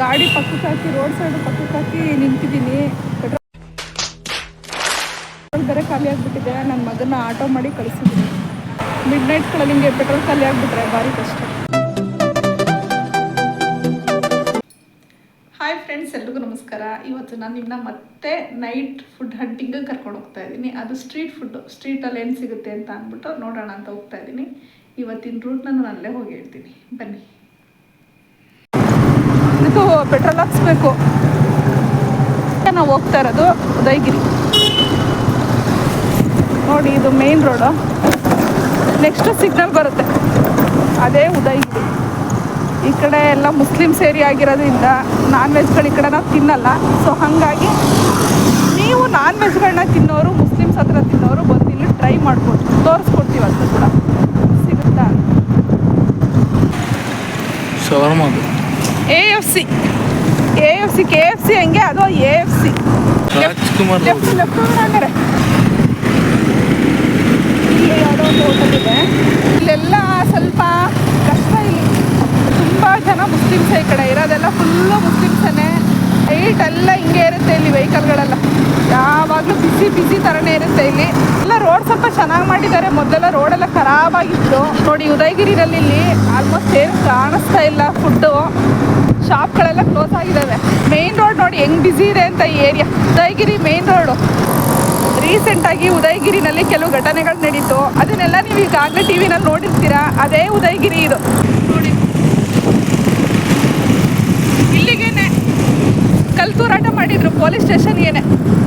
ಗಾಡಿ ಪಕ್ಕಕ್ಕೆ ಹಾಕಿ, road side ಪಕ್ಕಕ್ಕೆ ಹಾಕಿ ನಿಂತಿದ್ದೀನಿ. ಪೆಟ್ರೋಲ್ ಬೇರೆ ಖಾಲಿ ಆಗಿಬಿಟ್ಟಿದೆ. ನನ್ನ ಮಗನ ಆಟೋ ಮಾಡಿ ಕಳಿಸಿದ್ದೀನಿ. ಮಿಡ್ ನೈಟ್ಗಳಲ್ಲಿ ನಿಮಗೆ ಪೆಟ್ರೋಲ್ ಖಾಲಿ ಆಗಿಬಿಟ್ರೆ ಭಾರಿ ಕಷ್ಟ. ಹಾಯ್ ಫ್ರೆಂಡ್ಸ್ ಎಲ್ರಿಗೂ ನಮಸ್ಕಾರ. ಇವತ್ತು ನಾನು ನಿಮ್ಮನ್ನ ಮತ್ತೆ ನೈಟ್ ಫುಡ್ ಹಂಟಿಂಗ್ ಕರ್ಕೊಂಡು ಹೋಗ್ತಾ ಇದ್ದೀನಿ. ಅದು ಸ್ಟ್ರೀಟ್ ಫುಡ್ಡು ಸ್ಟ್ರೀಟಲ್ಲಿ ಏನು ಸಿಗುತ್ತೆ ಅಂತ ಅಂದ್ಬಿಟ್ಟು ನೋಡೋಣ ಅಂತ ಹೋಗ್ತಾ ಇದ್ದೀನಿ. ಇವತ್ತಿನ ರೂಟ್ನ ನಾನು ಅಲ್ಲೇ ಹೋಗಿ ಹೇಳ್ತೀನಿ. ಬನ್ನಿ. ಇದು ಪೆಟ್ರೋಲ್ ಹಾಕ್ಸ್ಬೇಕು. ನಾವು ಹೋಗ್ತಾ ಇರೋದು ಉದಯಗಿರಿ. ನೋಡಿ, ಇದು ಮೇನ್ ರೋಡು ನೆಕ್ಸ್ಟ್ ಸಿಗ್ನಲ್ ಬರುತ್ತೆ. ಅದೇ ಉದಯಗಿರಿ. ಈ ಕಡೆ ಎಲ್ಲ ಮುಸ್ಲಿಮ್ಸ್ ಏರಿಯಾ ಆಗಿರೋದ್ರಿಂದ ನಾನ್ ವೆಜ್ಗಳು ಈ ಕಡೆ ನಾವು ತಿನ್ನಲ್ಲ. ಸೊ ಹಾಗಾಗಿ ನೀವು ನಾನ್ ವೆಜ್ಗಳನ್ನ ತಿನ್ನೋರು ಮುಸ್ಲಿಮ್ಸ್ ಹತ್ರ ತಿನ್ನೋರು ಬಂದು ಇಲ್ಲಿ ಟ್ರೈ ಮಾಡ್ಬೋದು. ತೋರಿಸ್ಕೊಡ್ತೀವಿ ಅಂತ ಕೂಡ. ಸಿಗುತ್ತಾ shawarma A F C A F C K F C ಹಂಗೆ ಅದು A F C Rajkumar left left ಹಂಗಾರೆ ಇಲ್ಲಿ ಯಾವುದೋ ಒಂದು ಹೋಟೆಲ್ ಇದೆ. ಇಲ್ಲೆಲ್ಲ ಸ್ವಲ್ಪ ಕಷ್ಟ ಇಲ್ಲಿ. ತುಂಬ ಜನ ಮುಸ್ಲಿಮ್ಸೇ ಈ ಕಡೆ ಇರೋದೆಲ್ಲ ಫುಲ್ಲು ಮುಸ್ಲಿಮ್ಸನ್ನೇ ನೈಟ್ ಎಲ್ಲ ಹಿಂಗೆ ಇರುತ್ತೆ ಇಲ್ಲಿ ವೆಹಿಕಲ್ಗಳೆಲ್ಲ ಯಾವಾಗಲೂ ಬಿಸಿ ಬಿಸಿ ಥರನೇ ಇರುತ್ತೆ ಇಲ್ಲಿ. ಎಲ್ಲ ರೋಡ್ ಸ್ವಲ್ಪ ಚೆನ್ನಾಗಿ ಮಾಡಿದ್ದಾರೆ. ಮೊದಲೆಲ್ಲ ರೋಡೆಲ್ಲ ಖರಾಬಾಗಿತ್ತು. ನೋಡಿ, ಉದಯಗಿರಿನಲ್ಲಿ ಇಲ್ಲಿ ಆಲ್ಮೋಸ್ಟ್ ಏನು ಕಾಣಿಸ್ತಾ ಇಲ್ಲ ಫುಡ್ಡು ಶಾಪ್ಗಳೆಲ್ಲ ಕ್ಲೋಸ್ ಆಗಿದ್ದಾವೆ ಮೇನ್ ರೋಡ್ ನೋಡಿ, ಹೆಂಗ್ ಬ್ಯುಸಿ ಇದೆ ಅಂತ ಈ ಏರಿಯಾ ಉದಯಗಿರಿ ಮೇನ್ ರೋಡು ರೀಸೆಂಟಾಗಿ ಉದಯಗಿರಿನಲ್ಲಿ ಕೆಲವು ಘಟನೆಗಳು ನಡೀತು. ಅದನ್ನೆಲ್ಲ ನೀವು ಈಗಾಗಲೇ ಟಿ ವಿನಲ್ಲಿ ನೋಡಿರ್ತೀರಾ. ಅದೇ ಉದಯಗಿರಿ ಇದು ಇಲ್ಲಿಗೇನೆ ಕಲ್ತೂರಾಟ ಮಾಡಿದ್ರು ಪೊಲೀಸ್ ಸ್ಟೇಷನ್ಗೇನೆ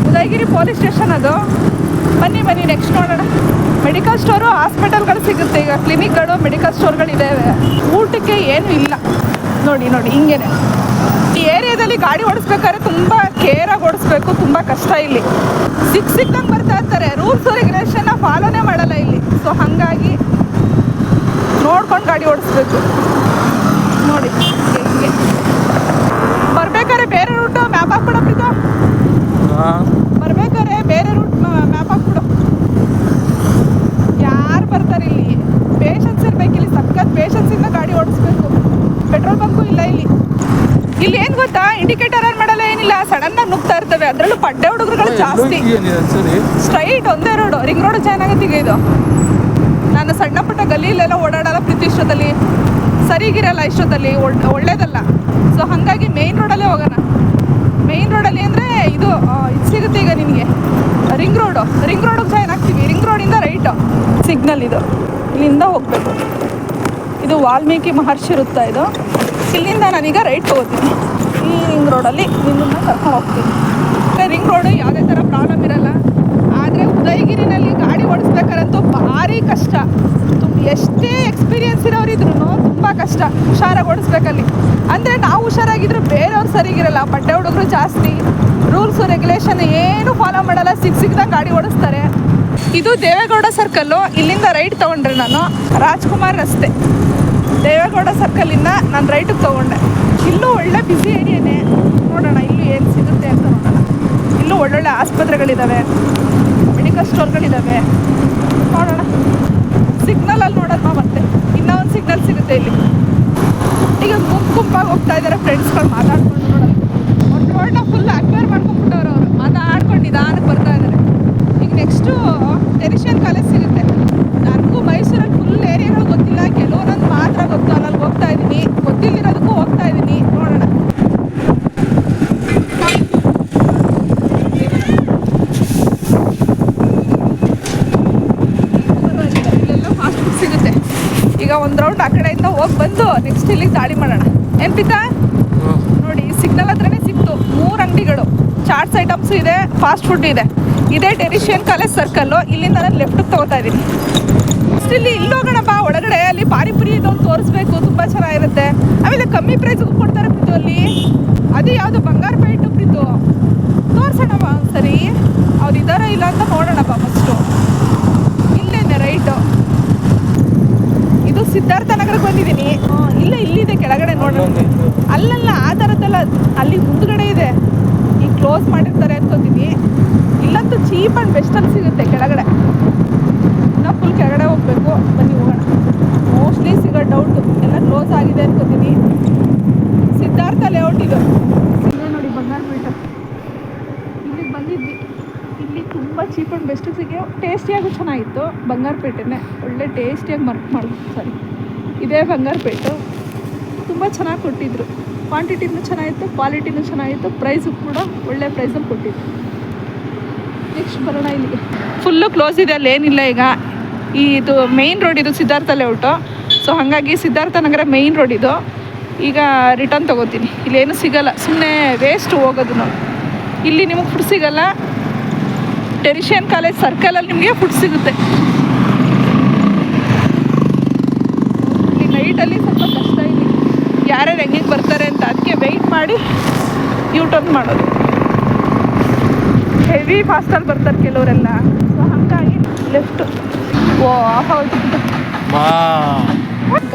ಉದಯಗಿರಿ ಪೊಲೀಸ್ ಸ್ಟೇಷನ್ ಅದು. ಬನ್ನಿ ಬನ್ನಿ ನೆಕ್ಸ್ಟ್ ನೋಡೋಣ. ಮೆಡಿಕಲ್ ಸ್ಟೋರು ಹಾಸ್ಪಿಟಲ್ಗಳು ಸಿಗುತ್ತೆ ಈಗ. ಕ್ಲಿನಿಕ್ಗಳು ಮೆಡಿಕಲ್ ಸ್ಟೋರ್ಗಳಿದ್ದಾವೆ ಊಟಕ್ಕೆ ಏನೂ ಇಲ್ಲ. ನೋಡಿ ನೋಡಿ, ಹಿಂಗೇನೆ. ಈ ಏರಿಯಾದಲ್ಲಿ ಗಾಡಿ ಓಡಿಸ್ಬೇಕಾದ್ರೆ ತುಂಬ ಕೇರಾಗಿ ಓಡಿಸ್ಬೇಕು, ತುಂಬ ಕಷ್ಟ ಇಲ್ಲಿ. ಸಿಕ್ ಸಿಕ್ಕಂಗೆ ಬರ್ತಾ ಇರ್ತಾರೆ. ರೂಲ್ಸ್ ರೆಗ್ಯುಲೇಷನ್ನ ಫಾಲೋನೇ ಮಾಡಲ್ಲ ಇಲ್ಲಿ. ಸೊ ಹಾಗಾಗಿ ನೋಡ್ಕೊಂಡು ಗಾಡಿ ಓಡಿಸ್ಬೇಕು. ನೋಡಿ ಹಿಂಗೆ ಹಿಂಗೆ ಬರ್ಬೇಕಾದ್ರೆ ಬೇರೆ ರೂಟ್ ಮ್ಯಾಪ್ ಹಾಕ್ಬಿಡಪ್ಪಿದು ಬರ್ಬೇಕಾದ್ರೆ ಬೇರೆ ರೂಟ್ ಮ್ಯಾಪ್ ಹಾಕ್ಬಿಡು ಯಾರು ಬರ್ತಾರೆ ಇಲ್ಲಿ ಪೇಷನ್ಸ್ ಇರ್ಬೇಕು ಇಲ್ಲಿ ಸಖತ್ ಪೇಷನ್ಸಿಂದ ಗಾಡಿ ಓಡಿಸ್ಬೇಕು ಪೆಟ್ರೋಲ್ ಬಂಕು ಇಲ್ಲ ಇಲ್ಲಿ ಇಲ್ಲಿ ಏನ್ ಗೊತ್ತಾ? ಇಂಡಿಕೇಟರ್ ಆನ್ ಮಾಡಲ್ಲ ಏನಿಲ್ಲ. ಸಡನ್ ಆಗಿ ನುಗ್ತಾ ಇರ್ತವೆ. ಅದರಲ್ಲೂ ಪಡ್ಡೆ ಹುಡುಗರುಗಳು ಜಾಸ್ತಿ. ಸ್ಟ್ರೈಟ್ ಒಂದೇ ರೋಡ್ ರಿಂಗ್ ರೋಡ್ ಚೆನ್ನಾಗತ್ತೀಗ ಇದು. ನಾನು ಸಣ್ಣ ಪುಟ್ಟ ಗಲ್ಲಿಲೆಲ್ಲ ಓಡಾಡಲ್ಲ ಪ್ರತಿ ಇಷ್ಟದಲ್ಲಿ ಸರಿಗಿರಲ್ಲ ಇಷ್ಟದಲ್ಲಿ ಒಳ್- ಒಳ್ಳೇದಲ್ಲ. ಸೊ ಹಾಗಾಗಿ ಮೇಯ್ನ್ ರೋಡಲ್ಲೇ ಹೋಗೋಣ. ಮೇಯ್ನ್ ರೋಡಲ್ಲಿ ಅಂದರೆ ಇದು ಇದು ಸಿಗುತ್ತೆ ಈಗ ನಿಮಗೆ. ರಿಂಗ್ ರೋಡು ರಿಂಗ್ ರೋಡಿಗೆ ಜಾಯ್ನ್ ಆಗ್ತೀವಿ. ರಿಂಗ್ ರೋಡಿಂದ ರೈಟು ಸಿಗ್ನಲ್ ಇದು. ಇಲ್ಲಿಂದ ಹೋಗಬೇಕು. ಇದು ವಾಲ್ಮೀಕಿ ಮಹರ್ಷಿ ವೃತ್ತ ಇದು. ಇಲ್ಲಿಂದ ನಾನೀಗ ರೈಟ್ ಹೋಗ್ತೀನಿ. ರೋಡಲ್ಲಿ ನಿಮ್ಮನ್ನ ಕರ್ಕೊಂಡು ಹೋಗ್ತೀನಿ. ರಿಂಗ್ ರೋಡು ಯಾವುದೇ ಥರ ಪ್ರಾಬ್ಲಮ್ ಇರಲ್ಲ. ಆದರೆ ಉದಯಗಿರಿನಲ್ಲಿ ಗಾಡಿ ಓಡಿಸ್ಬೇಕಾರಂತೂ ಭಾರಿ ಕಷ್ಟ. ಎಷ್ಟೇ ಎಕ್ಸ್ಪೀರಿಯನ್ಸ್ ಇರೋರಿದ್ರು ತುಂಬ ಕಷ್ಟ ಹುಷಾರಾಗಿ ಓಡಿಸ್ಬೇಕಲ್ಲಿ. ಅಂದರೆ ನಾವು ಹುಷಾರಾಗಿದ್ರು ಬೇರೆಯವ್ರು ಸರಿಗಿರಲ್ಲ. ಬಟ್ಟೆ ಹುಡುಗರು ಜಾಸ್ತಿ, ರೂಲ್ಸು, ರೆಗ್ಯುಲೇಷನ್ ಏನು ಫಾಲೋ ಮಾಡಲ್ಲ. ಸಿಕ್ ಸಿಕ್ದಂಗೆ ಗಾಡಿ ಓಡಿಸ್ತಾರೆ. ಇದು ದೇವೇಗೌಡ ಸರ್ಕಲ್ಲು ಇಲ್ಲಿಂದ ರೈಟ್ ತೊಗೊಂಡ್ರೆ ನಾನು ರಾಜ್ಕುಮಾರ್ ರಸ್ತೆ. ದೇವೇಗೌಡ ಸರ್ಕಲಿಂದ ನಾನು ರೈಟಿಗೆ ತೊಗೊಂಡೆ. ಇಲ್ಲೂ ಒಳ್ಳೆ ಬ್ಯುಸಿ ಏರಿಯಾನೇ ನೋಡೋಣ, ಇಲ್ಲೂ ಏನು ಸಿಗುತ್ತೆ ಅಂತ ನೋಡೋಣ. ಇಲ್ಲೂ ಒಳ್ಳೊಳ್ಳೆ ಆಸ್ಪತ್ರೆಗಳಿದ್ದಾವೆ ಮೆಡಿಕಲ್ ಸ್ಟೋರ್ಗಳಿದ್ದಾವೆ ನೋಡೋಣ. ಸಿಗ್ನಲಲ್ಲಿ ನೋಡೋಣ ಮತ್ತೆ. ಇನ್ನೂ ಒಂದು ಸಿಗ್ನಲ್ ಸಿಗುತ್ತೆ ಇಲ್ಲಿ. ಈಗ ಗುಂಪು ಗುಂಪಾಗಿ ಹೋಗ್ತಾ ಇದ್ದಾರೆ ಫ್ರೆಂಡ್ಸ್ಗಳು ಮಾತಾಡ್ಕೊಂಡು ನೋಡೋಣ. ಒಂದು ರೋಡ್ನ ಫುಲ್ ಅಕ್ವೇರ್ ಮಾಡ್ಕೊಂಡ್ಬಿಟ್ಟವ್ರು ಅವರು. ಮಾತಾಡ್ಕೊಂಡು ನಿಧಾನಕ್ಕೆ ಬರ್ತಾ ಇದ್ದಾರೆ ಈಗ ನೆಕ್ಸ್ಟು ಟೆರಿಷಿಯನ್ ಕಾಲೇಜ್ ಸಿಗುತ್ತೆ ನನಗೂ ಮೈಸೂರಲ್ಲಿ ಫುಲ್ ಏರಿಯಾಗಳು ಗೊತ್ತಿಲ್ಲ ಕೆಲವೊಂದೊಂದು ಮಾತ್ರ ಗೊತ್ತು ಅಲ್ಲಿ ಹೋಗ್ತಾ ಇದ್ದೀನಿ. ಗೊತ್ತಿಲ್ಲದಿರೋದಕ್ಕೂ ಹೋಗ್ತಾ ಇದ್ದೀನಿ. ನೋಡೋಣ. ಫಾಸ್ಟ್ ಫುಡ್ ಸಿಗುತ್ತೆ. ಈಗ ಒಂದು ರೌಂಡ್ ಆ ಕಡೆಯಿಂದ ಹೋಗಿ ಬಂದು ನೆಕ್ಸ್ಟ್ ಇಲ್ಲಿಗೆ ದಾಳಿ ಮಾಡೋಣ. ಏನು ಪಿತಾ ನೋಡಿ ಸಿಗ್ನಲ್ ಹತ್ರನೇ ಸಿಕ್ತು. ಮೂರು ಅಂಗಡಿಗಳು. ಚಾಟ್ಸ್ ಐಟಮ್ಸ್ ಇದೆ ಫಾಸ್ಟ್ ಫುಡ್ ಇದೆ. ಇದೇ ಡೆರಿಷಿಯನ್ ಕಾಲೇಜ್ ಸರ್ಕಲ್ಲು ಇಲ್ಲಿಂದ ನಾನು ತಗೋತಾ ಇದ್ದೀನಿ. ನೆಕ್ಸ್ಟ್ ಇಲ್ಲಿ ಇಲ್ಲೋಗಣಪ್ಪ ಒಳಗಡೆ ಪಾನಿಪುರಿ ಇದೊಂದು ತೋರಿಸ್ಬೇಕು ತುಂಬ ಚೆನ್ನಾಗಿರುತ್ತೆ. ಆಮೇಲೆ ಕಮ್ಮಿ ಪ್ರೈಸ್ಗೂ ಕೊಡ್ತಾರೆ ಪ್ರೀತು ಅಲ್ಲಿ. ಅದು ಯಾವುದು? ಬಂಗಾರ ಪೇಟು ಪ್ರೀತು. ತೋರ್ಸೋಣಪ್ಪ ಸರಿ ಅವ್ರು ಇದಾರ ಇಲ್ಲ ಅಂತ ನೋಡೋಣಪ್ಪ ಫಸ್ಟು ಇಲ್ಲೇನೆ ರೈಟು ಇದು ಸಿದ್ಧಾರ್ಥ ನಗರಕ್ಕೆ ಬಂದಿದ್ದೀನಿ. ಇಲ್ಲ ಇಲ್ಲಿದೆ ಕೆಳಗಡೆ ನೋಡೋಣ ಅಲ್ಲಲ್ಲ ಆ ಥರದ್ದಲ್ಲ ಅಲ್ಲಿ ಮುಂದ್ಗಡೆ ಇದೆ. ಈಗ ಕ್ಲೋಸ್ ಮಾಡಿರ್ತಾರೆ ಅನ್ಕೋತೀನಿ. ಇಲ್ಲಂತೂ ಚೀಪ್ ಆ್ಯಂಡ್ ಬೆಸ್ಟಲ್ಲಿ ಸಿಗುತ್ತೆ ಕೆಳಗಡೆ. ನಾವು ಫುಲ್ ಕೆಳಗಡೆ ಹೋಗ್ಬೇಕು. ಬನ್ನಿ ಹೋಗೋಣ. ಮೋಸ್ಟ್ಲಿ ಈಗ ಡೌಟ್ ಎಲ್ಲ ಕ್ಲೋಸ್ ಆಗಿದೆ ಅನ್ಕೋತೀನಿ. ಸಿದ್ಧ ಸಿದ್ಧಾರ್ಥ ಲೇಔಟ್ ಇದು. ನೋಡಿ ನೋಡಿ ಬೀಟ ಇಲ್ಲಿಗೆ ಬಂದಿದ್ವಿ. ಇಲ್ಲಿ ತುಂಬ ಚೀಪ್ ಆ್ಯಂಡ್ ಬೆಸ್ಟ್ ಸಿಗಿ ಟೇಸ್ಟಿಯಾಗೂ ಚೆನ್ನಾಗಿತ್ತು. ಬಂಗಾರಪೇಟೆನೇ. ಒಳ್ಳೆ ಟೇಸ್ಟಿಯಾಗಿ ಮರ್ಕ್ ಮಾಡಿ ಸಾರಿ ಇದೇ ಬಂಗಾರಪೇಟು. ತುಂಬ ಚೆನ್ನಾಗಿ ಕೊಟ್ಟಿದ್ರು. ಕ್ವಾಂಟಿಟಿನೂ ಚೆನ್ನಾಗಿತ್ತು ಕ್ವಾಲಿಟಿನೂ ಚೆನ್ನಾಗಿತ್ತು. ಪ್ರೈಸು ಕೂಡ ಒಳ್ಳೆ ಪ್ರೈಸಲ್ಲಿ ಕೊಟ್ಟಿದ್ರು. ನೆಕ್ಸ್ಟ್ ಬರೋಣ ಇಲ್ಲಿಗೆ. ಫುಲ್ಲು ಕ್ಲೋಸ್ ಇದೆ ಅಲ್ಲಿ ಏನಿಲ್ಲ ಈಗ ಇದು ಮೇಯ್ನ್ ರೋಡ್ ಇದು ಸಿದ್ಧಾರ್ಥ ಲೇಔಟು ಸೊ ಹಾಗಾಗಿ ಸಿದ್ಧಾರ್ಥ ನಗರ ಮೇಯ್ನ್ ರೋಡ್ ಇದು. ಈಗ ರಿಟರ್ನ್ ತೊಗೋತೀನಿ. ಇಲ್ಲೇನು ಸಿಗಲ್ಲ. ಸುಮ್ಮನೆ ವೇಸ್ಟ್ ಹೋಗೋದು ನಾವು. ಇಲ್ಲಿ ನಿಮಗೆ ಫುಡ್ ಸಿಗಲ್ಲ. ಟೆರಿಷಿಯನ್ ಕಾಲೇಜ್ ಸರ್ಕಲಲ್ಲಿ ನಿಮಗೆ ಫುಡ್ ಸಿಗುತ್ತೆ. ಇಲ್ಲಿ ನೈಟಲ್ಲಿ ಸ್ವಲ್ಪ ಕಷ್ಟ ಇಲ್ಲಿ. ಯಾರ್ಯಾರು ಹೆಂಗೆ ಬರ್ತಾರೆ ಅಂತ ಅದಕ್ಕೆ ವೆಯ್ಟ್ ಮಾಡಿ ಯೂಟರ್ನ್ ಮಾಡೋದು. ಹೆವಿ ಫಾಸ್ಟಲ್ಲಿ ಬರ್ತಾರೆ ಕೆಲವರೆಲ್ಲ. ಸೊ ಹಾಗಾಗಿ ಲೆಫ್ಟು ಓ ಹೌದು ಮಾ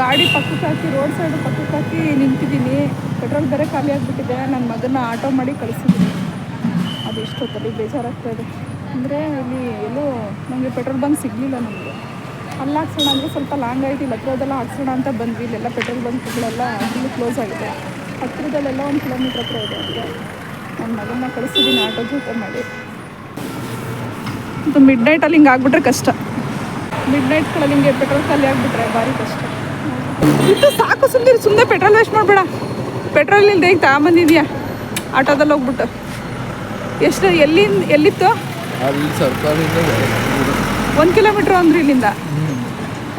ಗಾಡಿ ಪಕ್ಕಕ್ಕೆ ಹಾಕಿ, ರೋಡ್ ಸೈಡ್ ಪಕ್ಕಕ್ಕೆ ಹಾಕಿ ನಿಂತಿದ್ದೀನಿ. ಪೆಟ್ರೋಲ್ ಬೇರೆ ಖಾಲಿ ಆಗಿಬಿಟ್ಟಿದೆ. ನನ್ನ ಮಗನ ಆಟೋ ಮಾಡಿ ಕಳಿಸಿದ್ದೀನಿ. ಅದು ಎಷ್ಟೊತ್ತಲ್ಲಿ ಬೇಜಾರಾಗ್ತಾ ಇದೆ. ಅಂದರೆ ಇಲ್ಲಿ ಎಲ್ಲೋ ನನಗೆ ಪೆಟ್ರೋಲ್ ಬಂಕ್ ಸಿಗಲಿಲ್ಲ ನಮಗೆ. ಅಲ್ಲಿ ಹಾಕ್ಸೋಣ ಅಂದರೆ ಸ್ವಲ್ಪ ಲಾಂಗ್ ಆಯಿತು. ಇಲ್ಲಿ ಹತ್ರದೆಲ್ಲ ಹಾಕ್ಸೋಣ ಅಂತ ಬಂದ್ವಿ. ಇಲ್ಲೆಲ್ಲ ಪೆಟ್ರೋಲ್ ಬಂಕ್ಗಳೆಲ್ಲ ಇಲ್ಲಿ ಕ್ಲೋಸ್ ಆಗಿದೆ. ಹತ್ತಿರದಲ್ಲೆಲ್ಲ ಒಂದು ಕಿಲೋಮೀಟ್ರ್ ಹತ್ರ ಇದೆ ನನ್ನ ಮಗನ ಕಳಿಸಿದ್ದೀನಿ ಆಟೋ ಜೊತೆ ಮಾಡಿ. ಮಿಡ್ ನೈಟಲ್ಲಿ ಹಿಂಗೆ ಆಗ್ಬಿಟ್ರೆ ಕಷ್ಟ. ಮಿಡ್ ನೈಟ್ಗಳಲ್ಲಿ ಹಿಂಗೆ ಪೆಟ್ರೋಲ್ ಖಾಲಿ ಆಗಿಬಿಟ್ರೆ ಭಾರಿ ಕಷ್ಟ. ಇದು ಸಾಕು ಸುಮ್ಮನೆ ಸುಮ್ಮನೆ ಪೆಟ್ರೋಲ್ ವೇಸ್ಟ್ ಮಾಡಬೇಡ. ಪೆಟ್ರೋಲ್ ಇಲ್ಲದೆ ಈಗ ತಗೊಂಬಂದಿದ್ಯಾ? ಆಟೋದಲ್ಲಿ ಹೋಗ್ಬಿಟ್ಟು. ಎಷ್ಟು ಎಲ್ಲಿಂದ ಎಲ್ಲಿತ್ತು? ಒಂದು ಕಿಲೋಮೀಟ್ರ್ ಅಂದ್ರೆ ಇಲ್ಲಿಂದ.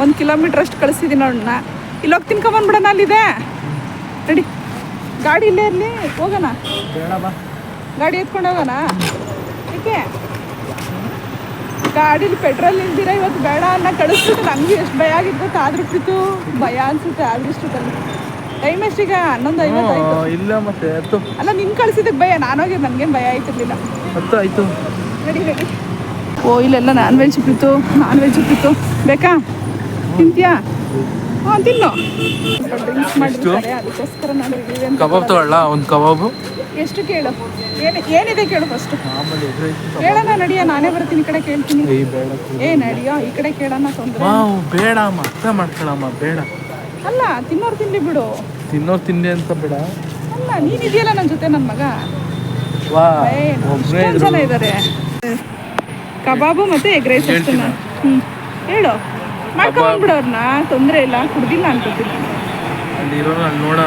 ಒಂದು ಕಿಲೋಮೀಟ್ರ್ ಅಷ್ಟು ಕಳಿಸಿದ್ದೀನಿ ನೋಡೋಣ ಇಲ್ಲಿ ಹೋಗಿ ತಿನ್ಕೊಂಬಂದ್ಬಿಡೋಣ ಅಲ್ಲಿದೆ. ರೆಡಿ ಗಾಡಿ ಇಲ್ಲೇ ಇರಲಿ ಹೋಗೋಣ. ಗಾಡಿ ಎತ್ಕೊಂಡು ಹೋಗೋಣ. ಗಾಡೀಲಿ ಪೆಟ್ರೋಲ್ ನಿಲ್ದಿರ ಇವತ್ತು ಬೇಡ ಅನ್ನ ಕಳಿಸ್ಬಿಟ್ಟು ನನಗೂ ಎಷ್ಟು ಭಯ ಆಗಿರ್ಬೇಕು ಆದ್ರೂ ಪ್ರೀತು ಭಯ ಅನ್ಸುತ್ತೆ ಆದ್ರೂ ಇಷ್ಟದಲ್ಲಿ. ಟೈಮ್ ಎಷ್ಟೀಗ ಹನ್ನೊಂದು ಐವತ್ತಾಯ್ತು. ಇಲ್ಲ ಮತ್ತೆ ಹತ್ತು. ಅಲ್ಲ ನಿನ್ ಕಳ್ಸಿದಕ್ಕೆ ಭಯ ನಾನೋಗಿ ನನಗೇನು ಭಯ ಆಯ್ತಿರ್ಲಿಲ್ಲ. ಹತ್ತು ಆಯ್ತು. ರೆಡಿ ರೆಡಿ ಓ ಇಲ್ಲೆಲ್ಲ non veg Preetu non veg Preetu ಬೇಕಾ? ತಿಂತೀಯಾ? ಹಾಂ ತಿನ್ನು. ಡ್ರಿಂಕ್ಸ್ ಅದಕ್ಕೋಸ್ಕರ ನಾನು ಕಬಾಬ್ ತಗೊಳ್ಳ? ಒಂದು ಕಬಾಬು? ಎಷ್ಟು ಕೇಳು? ಏನು ಏನಿದೆ ಕೇಳು ಫಸ್ಟ್ ಕೇಳೋಣ ನಡಿಯ ನಾನೇ ಬರ್ತೀನಿ ಈ ಕಡೆ ಕೇಳ್ತೀನಿ. ಏನ್ ಏ ನಡಿಯೋ ಈ ಕಡೆ ಕೇಳೋಣ ತೊಂದರೆ ಬೇಡ ಮತ್ತೆ ಮಾಡ್ಕೊಳಮ್ಮ ಬೇಡ. ಅಲ್ಲ ತಿನ್ನೋರು ತಿನ್ಲಿ ಬಿಡು. ತಿನ್ನೋರು ತಿಂಡಿ ಅಂತ ಬೇಡ. ಅಲ್ಲ ನೀನಿದೆಯಲ್ಲ ನನ್ನ ಜೊತೆ ನನ್ನ ಮಗ? ಜನ ಇದ್ದಾರೆ ಕಬಾಬು ಮತ್ತೆ ಎಗ್ ರೈಸ್ ಅಷ್ಟೇನ ಹ್ಞೂ ಹೇಳು. ಮಾಡ್ಕೊಂಡ್ಬಿಡು ತೊಂದ್ರೆ ತೊಂದರೆ ಇಲ್ಲ ಕುಡ್ದಿಲ್ಲ ಅನ್ಕೋತೀನಿ. ಅಲ್ಲಿ ಇರೋರು ಅಲ್ಲಿ ನೋಡ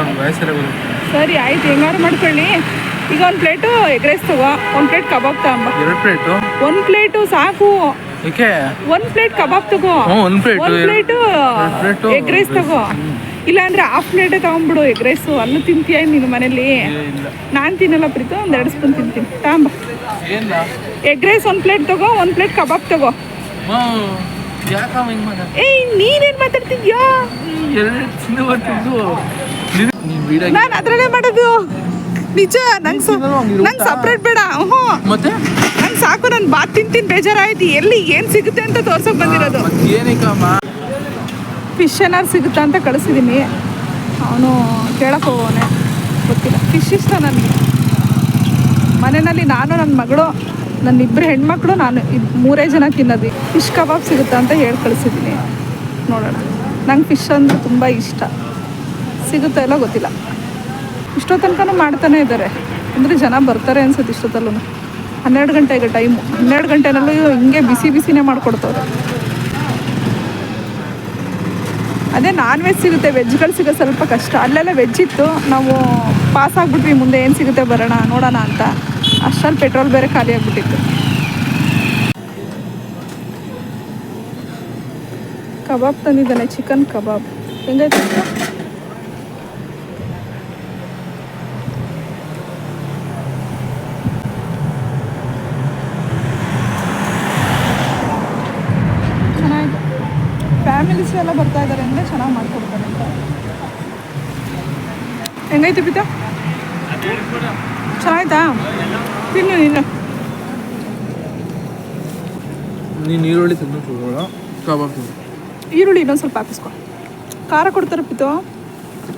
ಬರುತ್ತೆ. ಸರಿ ಆಯ್ತು ಹೆಂಗಾರು ಮಾಡ್ಕೊಳ್ಳಿ. ಈಗ ಒಂದು ಪ್ಲೇಟು ಎಗ್ ರೈಸ್ ತಗೋ. ಒಂದು ಪ್ಲೇಟ್ ಕಬಾಬ್ ತಗೊಂಬ ಎರಡು ಪ್ಲೇಟು? ಒಂದು ಪ್ಲೇಟು ಸಾಕು. ಏಕೆ ಒಂದು ಪ್ಲೇಟ್ ಕಬಾಬ್ ತಗೋ. ಒಂದು ಪ್ಲೇಟು ಒಂದು ಪ್ಲೇಟು ಎಗ್ ರೈಸ್ ತಗೋ. ಇಲ್ಲಾಂದ್ರೆ ಹಾಫ್ ಪ್ಲೇಟೇ ತಗೊಂಬಿಡು ಎಗ್ ರೈಸು. ಅನ್ನ ತಿಂತೀಯ ನೀನು ಮನೇಲಿ? ಇಲ್ಲ. ನಾನು ತಿನ್ನಲ್ಲ ಪ್ರೀತು ಒಂದು ಎರಡು ಸ್ಪೂನ್ ತಿಂತೀನಿ. ತಗೊಂಬ. ಏನಿಲ್ಲ ಎಗ್ ರೈಸ್ ಒಂದು ಪ್ಲೇಟ್ ತಗೋ ಒಂದು ಪ್ಲೇಟ್ ಕಬಾಬ್ ತಗೋ. ಯಾಕಮ್ಮ ಹಿಂಗೆ ಏಯ್ ನೀನೇನು ಮಾತಾಡ್ತಿದ್ಯಾ? ಎರಡು ತಿಂದು. ನೀನು ಅದರಲ್ಲೇ ಮಾಡೋದು. ನಿಜ ನಂಗೆ ನಂಗೆ ಸಪ್ರೇಟ್ ಬೇಡ. ಹ್ಞೂ ಮತ್ತೆ? ನಂಗೆ ಸಾಕು ನಾನು ಬಾತ್ ತಿಂತೀನಿ ಬೇಜಾರಾಯ್ತು. ಎಲ್ಲಿ ಏನು ಸಿಗುತ್ತೆ ಅಂತ ತೋರ್ಸಕ್ ಬಂದಿರೋದು. ಏನಕ್ಕಮ್ಮ ಫಿಶ್ ಏನಾರು ಸಿಗುತ್ತಾ ಅಂತ ಕಳಿಸಿದ್ದೀನಿ ಅವನು ಕೇಳಕ್ಕೆ ಹೋಗೋನೆ. ಗೊತ್ತಿಲ್ಲ. ಫಿಶ್ ಇಷ್ಟ ನನಗೆ. ಮನೆಯಲ್ಲಿ ನಾನು ನನ್ನ ಮಗಳು ನನ್ನ ಇಬ್ಬರು ಹೆಣ್ಮಕ್ಳು ನಾನು ಇದು ಮೂರೇ ಜನ ತಿನ್ನೋದು. ಫಿಶ್ ಕಬಾಬ್ ಸಿಗುತ್ತಾ ಅಂತ ಹೇಳಿ ಕಳಿಸಿದ್ದೀನಿ ನೋಡೋಣ. ನಂಗೆ ಫಿಶ್ ಅಂದರೆ ತುಂಬ ಇಷ್ಟ. ಸಿಗುತ್ತಾ ಇಲ್ಲ ಗೊತ್ತಿಲ್ಲ. ಇಷ್ಟೋ ತನಕನೂ ಮಾಡ್ತಾನೆ ಇದ್ದಾರೆ. ಅಂದರೆ ಜನ ಬರ್ತಾರೆ ಅನ್ಸುತ್ತೆ ಇಷ್ಟೊತ್ತಲ್ಲೂ ಹನ್ನೆರಡು ಗಂಟೆಗೆ ಟೈಮು ಹನ್ನೆರಡು ಗಂಟೆನಲ್ಲೂ ಹಿಂಗೆ ಬಿಸಿ ಬಿಸಿನೇ ಮಾಡಿಕೊಡ್ತವ್ರು. ಅದೇ ನಾನ್ ವೆಜ್ ಸಿಗುತ್ತೆ ವೆಜ್ಗಳು ಸಿಗೋ ಸ್ವಲ್ಪ ಕಷ್ಟ. ಅಲ್ಲೆಲ್ಲ ವೆಜ್ ಇತ್ತು, ನಾವು ಪಾಸ್ ಆಗ್ಬಿಟ್ವಿ, ಮುಂದೆ ಏನು ಸಿಗುತ್ತೆ ಬರೋಣ, ನೋಡೋಣ ಅಂತ. ಅಷ್ಟರಲ್ಲಿ ಪೆಟ್ರೋಲ್ ಬೇರೆ ಖಾಲಿ ಆಗಿಬಿಟ್ಟಿತ್ತು. ಕಬಾಬ್ ತಂದಿದ್ದಾನೆ ಚಿಕನ್ ಕಬಾಬ್. ಹೆಂಗೈತೆ ಅಂತ? ಚೆನ್ನಾಗಿದೆ ಫ್ಯಾಮಿಲೀಸ್ ಎಲ್ಲ ಬರ್ತಾ ಇದ್ದಾರೆ ಅಂದರೆ ಚೆನ್ನಾಗಿ ಮಾಡ್ಕೊಡ್ತಾರೆ ಅಂತ. ಹೆಂಗೈತೆ ಪಿತಾ ಚೆನ್ನಾಯ್ತಾ? ತಿನ್ನು ನೀನು ನೀನು ಈರುಳ್ಳಿ ತಿಂದು ತಗೊಳ್ಳೋ ಕಬಾಬ್ ತಿನ್ನು. ಈರುಳ್ಳಿ ಇನ್ನೊಂದು ಸ್ವಲ್ಪ ಹಾಕಿಸ್ಕೊ. ಖಾರ ಕೊಡ್ತಾರೆ ಪಿತು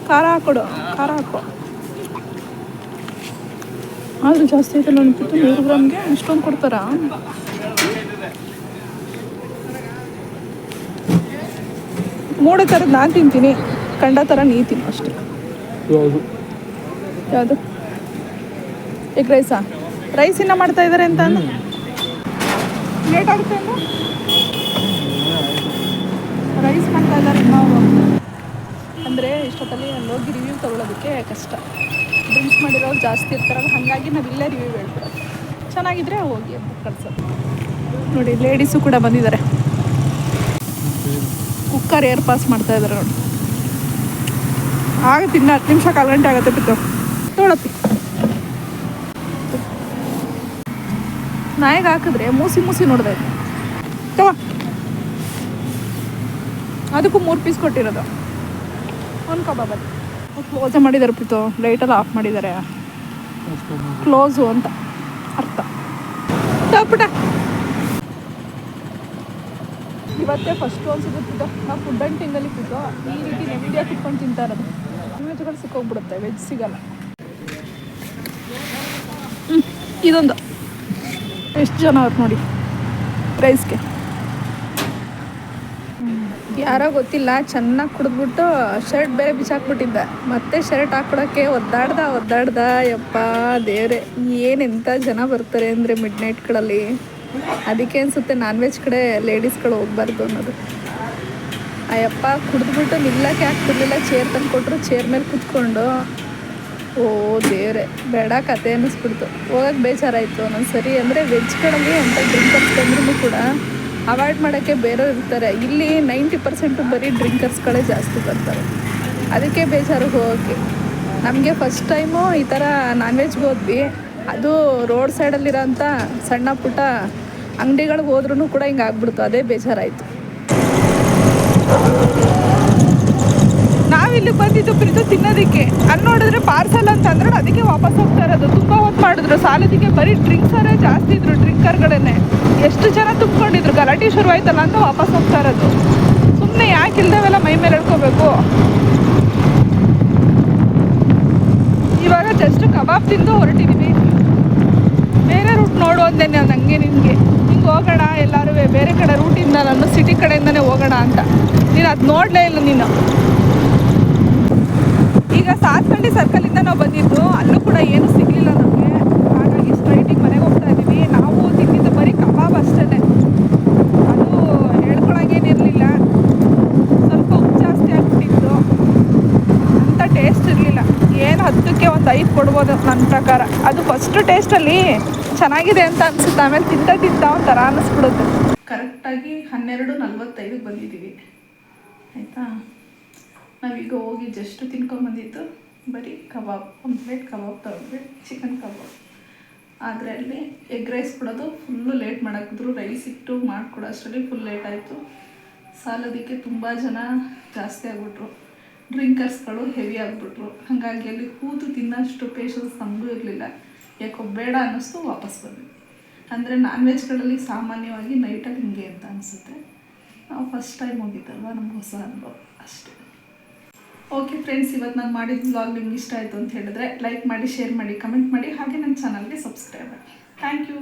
ಖಾರ ಹಾಕೊಡು ಖಾರ ಹಾಕೋ. ಆದರೂ ಜಾಸ್ತಿ ಐತಲ್ಲ ಅನ್ಬಿಟ್ಟು ನೂರು ಗ್ರಾಮ್ಗೆ ಇಷ್ಟೊಂದು ಕೊಡ್ತಾರಾ? ಮೂಡೆ ಥರದ್ದು ನಾನು ತಿಂತೀನಿ. ಕಂಡ ಥರ ನೀ ತಿನ್ನು ಅಷ್ಟೇ. ಯಾವುದು? ಯಾವುದು? ಎಗ್ ರೈಸಾ? ರೈಸ್ ಇನ್ನ ಮಾಡ್ತಾ ಇದ್ದಾರೆ ಅಂತ ಅಂದ. ಲೇಟ್ ಆಗುತ್ತೆ ಅಂದ್ರೆ ರೈಸ್ ಮಾಡ್ತಾ ಇದ್ದಾರೆ ನಾವು ಅಂದರೆ ಇಷ್ಟೊತ್ತಲ್ಲಿ ಅಲ್ಲಿ ಹೋಗಿ ರಿವ್ಯೂ ತೊಗೊಳೋದಕ್ಕೆ ಕಷ್ಟ. ಡ್ರಿಂಕ್ಸ್ ಮಾಡಿರೋರು ಜಾಸ್ತಿ ಇರ್ತಾರಲ್ಲ ಹಾಗಾಗಿ ನಾವು ಇಲ್ಲೇ ರಿವ್ಯೂ ಹೇಳ್ಬಿಡೋದು ಚೆನ್ನಾಗಿದ್ರೆ ಹೋಗಿ ಅಂತ ಕಳ್ಸೋದು. ನೋಡಿ ಲೇಡೀಸು ಕೂಡ ಬಂದಿದ್ದಾರೆ. ಕುಕ್ಕರ್ ಏರ್ ಪಾಸ್ ಮಾಡ್ತಾ ಇದ್ದಾರೆ ನೋಡಿ. ಆಗುತ್ತೆ ಇನ್ನು ಹತ್ತು ನಿಮಿಷ ಕಾಲು ಗಂಟೆ ಆಗುತ್ತೆ ಬಿತ್ತು ತೊಗೊಳಪ್ಪಿ ನಾಯಿಗೆ ಹಾಕಿದ್ರೆ ಮೂಸಿ ಮೂಸಿ ನೋಡಿದೆ ತಗೋ. ಅದಕ್ಕೂ ಮೂರು ಪೀಸ್ ಕೊಟ್ಟಿರೋದು. ಒಂದು ಕಬಾಬ್ ಕ್ಲೋಸೇ ಮಾಡಿದ್ದಾರೆ ಪ್ರೀತು. ಲೈಟೆಲ್ಲ ಆಫ್ ಮಾಡಿದ್ದಾರೆ ಕ್ಲೋಸು ಅಂತ ಅರ್ಥ. ತಪ್ಪುಟ ಇವತ್ತೇ ಫಸ್ಟು ಅನ್ಸುತ್ತೆ ಪ್ರೀತು ನಾವು ಫುಡ್ ಆ್ಯಂಡ್ ಟಿಂಗಲ್ಲಿ ಪ್ರೀತು ಈ ರೀತಿ ನೆಮ್ಮದಿಯಾಗಿ ಕುತ್ಕೊಂಡು ತಿಂತಾ ಇರೋದು. ವೆಜ್ಗಳು ಸಿಕ್ಕೋಗ್ಬಿಡುತ್ತೆ ವೆಜ್ ಸಿಗಲ್ಲ. ಇದೊಂದು. ಎಷ್ಟು ಜನ ಅವ್ರು ನೋಡಿ? ಪ್ರೈಸ್ಗೆ ಯಾರೋ ಗೊತ್ತಿಲ್ಲ, ಚೆನ್ನಾಗಿ ಕುಡಿದ್ಬಿಟ್ಟು ಶರ್ಟ್ ಬೇರೆ ಬಿಸಾಕ್ಬಿಟ್ಟಿದ್ದೆ. ಮತ್ತೆ ಶರ್ಟ್ ಹಾಕ್ಬಿಡೋಕ್ಕೆ ಒದ್ದಾಡ್ದ ಒದ್ದಾಡ್ದ, ಯಪ್ಪ ದೇವ್ರೆ ಏನೆಂಥ ಜನ ಬರ್ತಾರೆ ಅಂದರೆ ಮಿಡ್ ನೈಟ್ಗಳಲ್ಲಿ ಅದಕ್ಕೆ ಅನಿಸುತ್ತೆ ನಾನ್ ವೆಜ್ ಕಡೆ ಲೇಡೀಸ್ಗಳು ಹೋಗ್ಬಾರ್ದು ಅನ್ನೋದು. ಅಯ್ಯಪ್ಪ ಯಪ್ಪ ಕುಡಿದ್ಬಿಟ್ಟು ನಿಲ್ಲಕ್ಕೆ ಆಗ್ತಿರ್ಲಿಲ್ಲ ಚೇರ್ ತಂದು ಕೊಟ್ಟರು ಚೇರ್ ಮೇಲೆ ಕುತ್ಕೊಂಡು. ಓ, ದೇವ್ರೆ, ಬೇಡ ಕತೆ ಅನ್ನಿಸ್ಬಿಡ್ತು. ಹೋಗಕ್ಕೆ ಬೇಜಾರಾಯಿತು ಒಂದೊಂದು ಸರಿ ಅಂದರೆ ವೆಜ್ಗಳಲ್ಲಿ ಅಂತ ಡ್ರಿಂಕರ್ಸ್ ಬಂದ್ರೂ ಕೂಡ ಅವಾಯ್ಡ್ ಮಾಡೋಕ್ಕೆ ಬೇರೆ ಇರ್ತಾರೆ. ಇಲ್ಲಿ ನೈಂಟಿ ಪರ್ಸೆಂಟು ಬರೀ ಡ್ರಿಂಕರ್ಸ್ಗಳೇ ಜಾಸ್ತಿ ಬರ್ತಾರೆ. ಅದಕ್ಕೆ ಬೇಜಾರು ಹೋಗೋಕ್ಕೆ. ನಮಗೆ ಫಸ್ಟ್ ಟೈಮು ಈ ಥರ ನಾನ್ ವೆಜ್ಗೆ ಹೋದ್ವಿ. ಅದು ರೋಡ್ ಸೈಡಲ್ಲಿರೋಂಥ ಸಣ್ಣ ಪುಟ್ಟ ಅಂಗಡಿಗಳಿಗೆ ಹೋದ್ರೂ ಕೂಡ ಹಿಂಗೆ ಆಗ್ಬಿಡ್ತು. ಅದೇ ಬೇಜಾರಾಯಿತು. ನಾವಿಲ್ಲಿ ಬಂದಿದ್ದು ಪ್ರೀತು ತಿನ್ನೋದಕ್ಕೆ. ಅಲ್ಲಿ ನೋಡಿದ್ರೆ ಪಾರ್ಸಲ್ ಅಂತ ಅಂದ್ರೆ ಅದಕ್ಕೆ ವಾಪಸ್ ಹೋಗ್ತಾ ಇರೋದು. ತುಂಬ ಹೊತ್ತು ಮಾಡಿದ್ರು. ಸಾಲದಿಗೆ ಬರೀ ಡ್ರಿಂಕ್ಸರೇ ಜಾಸ್ತಿ ಇದ್ರು ಡ್ರಿಂಕರ್ಗಳನ್ನೇ. ಎಷ್ಟು ಜನ ತುಂಬ್ಕೊಂಡಿದ್ರು. ಗಲಾಟೆ ಶುರುವಾಯ್ತಲ್ಲ ಅಂತ ವಾಪಸ್ ಹೋಗ್ತಾ ಇರೋದು. ಸುಮ್ಮನೆ ಯಾಕೆ ಇಲ್ದವೆಲ್ಲ ಮೈ ಮೇಲೆ ಹೇಳ್ಕೋಬೇಕು ಇವಾಗ ಜಸ್ಟ್ ಕಬಾಬ್ ತಿಂದು ಹೊರಟಿದ್ದೀವಿ ಬೇರೆ ರೂಟ್ ನೋಡೋದೆ ನನಗೆ ನಿಮಗೆ. ಹಿಂಗೆ ಹೋಗೋಣ, ಎಲ್ಲರೂ ಬೇರೆ ಕಡೆ ರೂಟಿಂದ ನಾನು ಸಿಟಿ ಕಡೆಯಿಂದನೇ ಹೋಗೋಣ ಅಂತ. ನೀನು ಅದು ನೋಡಲೇ ಇಲ್ಲ ನೀನು. ಈಗ ಸಾತ್ಕಂಡಿ ಸರ್ಕಲಿಂದ ನಾವು ಬಂದಿದ್ದು, ಅಲ್ಲೂ ಕೂಡ ಏನು ಸಿಗಲಿಲ್ಲ ನಮಗೆ. ಹಾಗಾಗಿ ಸ್ಟ್ರೈಟಿಗೆ ಮನೆಗೆ ಹೋಗ್ತಾ ಇದ್ದೀವಿ ನಾವು ತಿಂದಿದ್ದು ಬರೀ ಕಬಾಬ್ ಅಷ್ಟೇ ಅದು ಹೇಳ್ಕೊಳಗೇನಿರಲಿಲ್ಲ ಸ್ವಲ್ಪ ಉಪ್ಪು ಜಾಸ್ತಿ ಆಗ್ಬಿಟ್ಟಿತ್ತು. ಟೇಸ್ಟ್ ಇರಲಿಲ್ಲ. ಏನು ಹತ್ತಕ್ಕೆ ಒಂದು ಐದು ಕೊಡ್ಬೋದು ನನ್ನ ಪ್ರಕಾರ. ಅದು ಫಸ್ಟ್ ಟೇಸ್ಟಲ್ಲಿ ಚೆನ್ನಾಗಿದೆ ಅಂತ ಅನ್ಸುತ್ತೆ. ಆಮೇಲೆ ತಿಂತ ತಿಂತ ಒಂಥರ ಅನ್ನಿಸ್ಬಿಡುತ್ತೆ ಕರೆಕ್ಟಾಗಿ ಹನ್ನೆರಡು ನಲ್ವತ್ತೈದಕ್ಕೆ ಬಂದಿದ್ದೀವಿ. ಆಯಿತಾ? ನಾವೀಗ ಹೋಗಿ ಜಸ್ಟ್ ತಿನ್ಕೊಂಬಂದಿದ್ದು ಬರೀ ಕಬಾಬ್ ಒಂದು ಪ್ಲೇಟ್ ಕಬಾಬ್ ತಗೊಂಡ್ವಿ ಚಿಕನ್ ಕಬಾಬ್. ಆದರೆ ಅಲ್ಲಿ ಎಗ್ ರೈಸ್ ಕೊಡೋದು ಫುಲ್ಲು ಲೇಟ್ ಮಾಡಾಕಿದ್ರು ರೈಸ್ ಇಟ್ಟು ಮಾಡಿಕೊಡೋ ಅಷ್ಟರಲ್ಲಿ ಫುಲ್ ಲೇಟ್ ಆಯಿತು. ಸಾಲೋದಕ್ಕೆ ತುಂಬ ಜನ ಜಾಸ್ತಿ ಆಗ್ಬಿಟ್ರು. ಡ್ರಿಂಕರ್ಸ್ಗಳು ಹೆವಿ ಆಗಿಬಿಟ್ರು. ಹಾಗಾಗಿ ಅಲ್ಲಿ ಕೂತು ತಿನ್ನೋಷ್ಟು ಪೇಷನ್ಸ್ ನಮಗೂ ಇರಲಿಲ್ಲ. ಯಾಕೋ ಬೇಡ ಅನ್ನಿಸ್ತು ವಾಪಸ್ ಬಂದ್ವಿ. ಅಂದರೆ ನಾನ್ ವೆಜ್ಗಳಲ್ಲಿ ಸಾಮಾನ್ಯವಾಗಿ ನೈಟಲ್ಲಿ ಹಿಂಗೆ ಅಂತ ಅನಿಸುತ್ತೆ. ನಾವು ಫಸ್ಟ್ ಟೈಮ್ ಹೋಗಿದ್ದಲ್ವ ನಮ್ಗೆ ಹೊಸ ಅನುಭವ. ಅಷ್ಟೇ. ಓಕೆ ಫ್ರೆಂಡ್ಸ್ ಇವತ್ತು ನಾನು ಮಾಡಿದ ವ್ಲಾಗ್ ನಿಮ್ಗೆ ಇಷ್ಟ ಆಯಿತು ಅಂತ ಹೇಳಿದ್ರೆ ಲೈಕ್ ಮಾಡಿ ಶೇರ್ ಮಾಡಿ ಕಮೆಂಟ್ ಮಾಡಿ, ಹಾಗೆ ನನ್ನ ಚಾನಲ್ಗೆ ಸಬ್ಸ್ಕ್ರೈಬ್ ಮಾಡಿ. Thank you